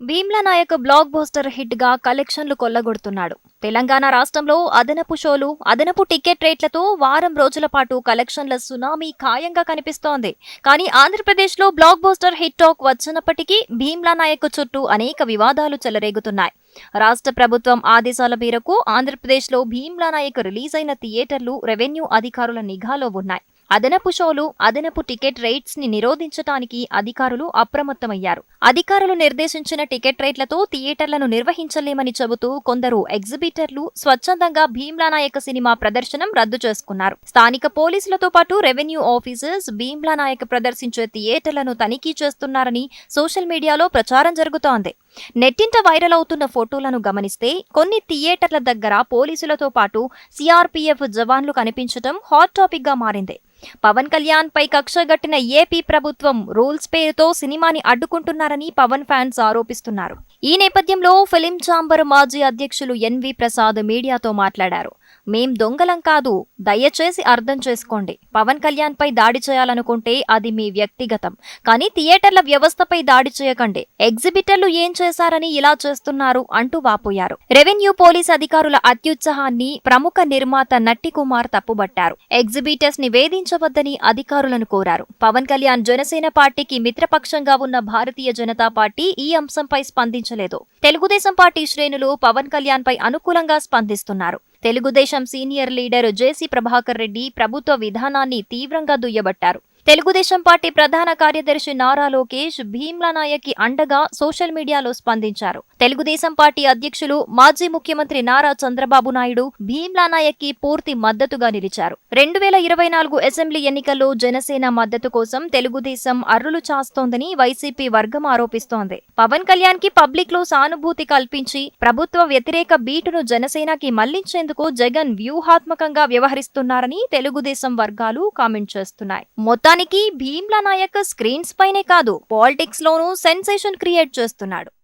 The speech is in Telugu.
భీమ్లా నాయక్ బ్లాక్ బోస్టర్ హిట్గా కలెక్షన్లు కొల్లగొడుతున్నాడు. తెలంగాణ రాష్ట్రంలో అదనపు షోలు అదనపు టికెట్ రేట్లతో వారం రోజుల పాటు కలెక్షన్ల సునామీ ఖాయంగా కనిపిస్తోంది. కానీ ఆంధ్రప్రదేశ్లో బ్లాక్ బోస్టర్ హిట్ టాక్ వచ్చినప్పటికీ భీమ్లా నాయక్ చుట్టూ అనేక వివాదాలు చెలరేగుతున్నాయి. రాష్ట్ర ప్రభుత్వం ఆదేశాల మేరకు ఆంధ్రప్రదేశ్లో భీమ్లా నాయక్ రిలీజ్ అయిన థియేటర్లు రెవెన్యూ అధికారుల నిఘాలో ఉన్నాయి. అదనపు షోలు అదనపు టికెట్ రేట్స్ని నిరోధించటానికి అధికారులు అప్రమత్తమయ్యారు. అధికారులు నిర్దేశించిన టికెట్ రేట్లతో థియేటర్లను నిర్వహించలేమని చెబుతూ కొందరు ఎగ్జిబిటర్లు స్వచ్ఛందంగా భీమ్లా నాయక సినిమా ప్రదర్శనం రద్దు చేసుకున్నారు. స్థానిక పోలీసులతో పాటు రెవెన్యూ ఆఫీసర్స్ భీమ్లానాయక్ ప్రదర్శించే థియేటర్లను తనిఖీ చేస్తున్నారని సోషల్ మీడియాలో ప్రచారం జరుగుతోంది. నెట్టింట వైరల్ అవుతున్న ఫోటోలను గమనిస్తే కొన్ని థియేటర్ల దగ్గర పోలీసులతో పాటు సిఆర్పీఎఫ్ జవాన్లు కనిపించడం హాట్ టాపిక్గా మారింది. పవన్ కళ్యాణ్ పై కక్షగట్టిన ఏపీ ప్రభుత్వం రూల్స్ పేరుతో సినిమాని అడ్డుకుంటున్నారని పవన్ ఫ్యాన్స్ ఆరోపిస్తున్నారు. ఈ నేపథ్యంలో ఫిలిం ఛాంబర్ మాజీ అధ్యక్షులు ఎన్వి ప్రసాద్ మీడియాతో మాట్లాడారు. మేం దొంగలం కాదు దయచేసి అర్థం చేసుకోండి. పవన్ కళ్యాణ్ పై దాడి చేయాలనుకుంటే అది మీ వ్యక్తిగతం. కానీ థియేటర్ల వ్యవస్థపై దాడి చేయకండి. ఎగ్జిబిటర్లు ఏం చేశారని ఇలా చేస్తున్నారు అంటూ వాపోయారు. రెవెన్యూ పోలీస్ అధికారుల అత్యుత్సాహాన్ని ప్రముఖ నిర్మాత నట్టి కుమార్ తప్పుబట్టారు. ఎగ్జిబిటర్స్ని వేధించవద్దని అధికారులను కోరారు. పవన్ కళ్యాణ్ జనసేన పార్టీకి మిత్రపక్షంగా ఉన్న భారతీయ జనతా పార్టీ ఈ అంశంపై స్పందించారు స్పందించలేదు తెలుగుదేశం పార్టీ శ్రేణులు పవన్ కళ్యాణ్ పై అనుకూలంగా స్పందిస్తున్నారు. Telugu Desam senior leader J C Prabhakar Reddy ప్రభుత్వ విధానాన్ని తీవ్రంగా దుయ్యబట్టారు. తెలుగుదేశం పార్టీ ప్రధాన కార్యదర్శి నారా లోకేష్ భీమ్లా నాయక్కి అండగా సోషల్ మీడియాలో స్పందించారు. తెలుగుదేశం పార్టీ అధ్యక్షులు మాజీ ముఖ్యమంత్రి నారా చంద్రబాబు నాయుడు భీమ్లా నాయక్కి పూర్తి మద్దతుగా నిలిచారు. రెండు వేల ఇరవై నాలుగు అసెంబ్లీ ఎన్నికల్లో జనసేన మద్దతు కోసం తెలుగుదేశం అర్రులు చాస్తోందని వైసీపీ వర్గం ఆరోపిస్తోంది. పవన్ కళ్యాణ్కి పబ్లిక్లో సానుభూతి కల్పించి ప్రభుత్వ వ్యతిరేక బీటును జనసేనకి మళ్ళించేందుకు జగన్ వ్యూహాత్మకంగా వ్యవహరిస్తున్నారని తెలుగుదేశం వర్గాలు కామెంట్ చేస్తున్నాయి. మొత్తానికి భీమ్లా నాయక్ స్క్రీన్స్ పైనే కాదు పాలిటిక్స్ లోనూ సెన్సేషన్ క్రియేట్ చేస్తున్నాడు.